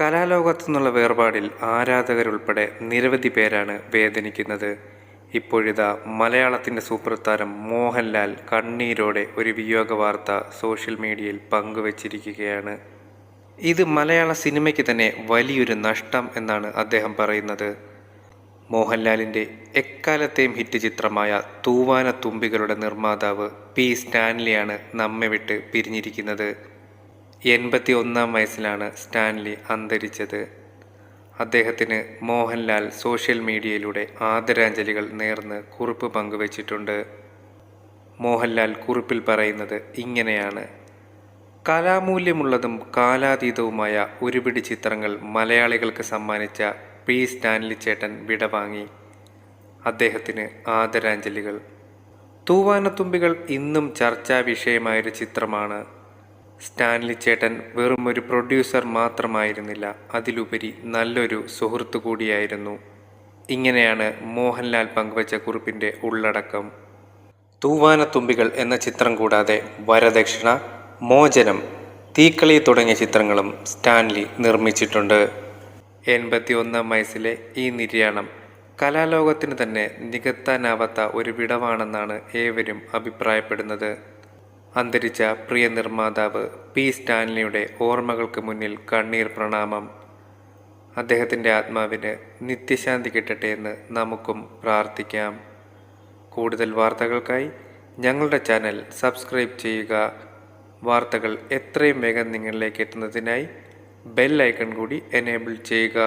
കലാലോകത്തു നിന്നുള്ള വേർപാടിൽ ആരാധകരുൾപ്പെടെ നിരവധി പേരാണ് വേദനിക്കുന്നത്. ഇപ്പോഴിതാ മലയാളത്തിന്റെ സൂപ്പർ താരം മോഹൻലാൽ കണ്ണീരോടെ ഒരു വിയോഗ വാർത്ത സോഷ്യൽ മീഡിയയിൽ പങ്കുവച്ചിരിക്കുകയാണ്. ഇത് മലയാള സിനിമയ്ക്ക് തന്നെ വലിയൊരു നഷ്ടം എന്നാണ് അദ്ദേഹം പറയുന്നത്. മോഹൻലാലിന്റെ എക്കാലത്തെയും ഹിറ്റ് ചിത്രമായ തൂവാന തുമ്പികളുടെ നിർമ്മാതാവ് പി സ്റ്റാൻലിയാണ് നമ്മെ വിട്ട് പിരിഞ്ഞിരിക്കുന്നത്. എൺപത്തി ഒന്നാം വയസ്സിലാണ് സ്റ്റാൻലി അന്തരിച്ചത്. അദ്ദേഹത്തിന് മോഹൻലാൽ സോഷ്യൽ മീഡിയയിലൂടെ ആദരാഞ്ജലികൾ നേർന്ന് കുറിപ്പ് പങ്കുവച്ചിട്ടുണ്ട്. മോഹൻലാൽ കുറിപ്പിൽ പറയുന്നത് ഇങ്ങനെയാണ്. കലാമൂല്യമുള്ളതും കാലാതീതവുമായ ഒരുപിടി ചിത്രങ്ങൾ മലയാളികൾക്ക് സമ്മാനിച്ച പി. സ്റ്റാൻലി ചേട്ടൻ വിടവാങ്ങി അദ്ദേഹത്തിന് ആദരാഞ്ജലികൾ. തൂവാനത്തുമ്പികൾ ഇന്നും ചർച്ചാ വിഷയമായൊരു ചിത്രമാണ്. സ്റ്റാൻലി ചേട്ടൻ വെറും ഒരു പ്രൊഡ്യൂസർ മാത്രമായിരുന്നില്ല. അതിലുപരി നല്ലൊരു സുഹൃത്തു കൂടിയായിരുന്നു. ഇങ്ങനെയാണ് മോഹൻലാൽ പങ്കുവച്ച കുറിപ്പിന്റെ ഉള്ളടക്കം. തൂവാനത്തുമ്പികൾ എന്ന ചിത്രം കൂടാതെ വരദക്ഷിണ മോചനം തീക്കളി തുടങ്ങിയ ചിത്രങ്ങളും സ്റ്റാൻലി നിർമ്മിച്ചിട്ടുണ്ട്. എൺപത്തി ഒന്നാം വയസ്സിലെ ഈ നിര്യാണം കലാലോകത്തിന് തന്നെ നികത്താനാവാത്ത ഒരു വിടവാണെന്നാണ് ഏവരും അഭിപ്രായപ്പെടുന്നത്. അന്തരിച്ച പ്രിയ നിർമ്മാതാവ് പി സ്റ്റാൻലിയുടെ ഓർമ്മകൾക്ക് മുന്നിൽ കണ്ണീർ പ്രണാമം. അദ്ദേഹത്തിന്റെ ആത്മാവിന് നിത്യശാന്തി കിട്ടട്ടെ എന്ന് നമുക്കും പ്രാർത്ഥിക്കാം. കൂടുതൽ വാർത്തകൾക്കായി ഞങ്ങളുടെ ചാനൽ സബ്സ്ക്രൈബ് ചെയ്യുക. വാർത്തകൾ എത്രയും വേഗം നിങ്ങളിലേക്ക് എത്തുന്നതിനായി ബെൽ ഐക്കൺ കൂടി എനേബിൾ ചെയ്യുക.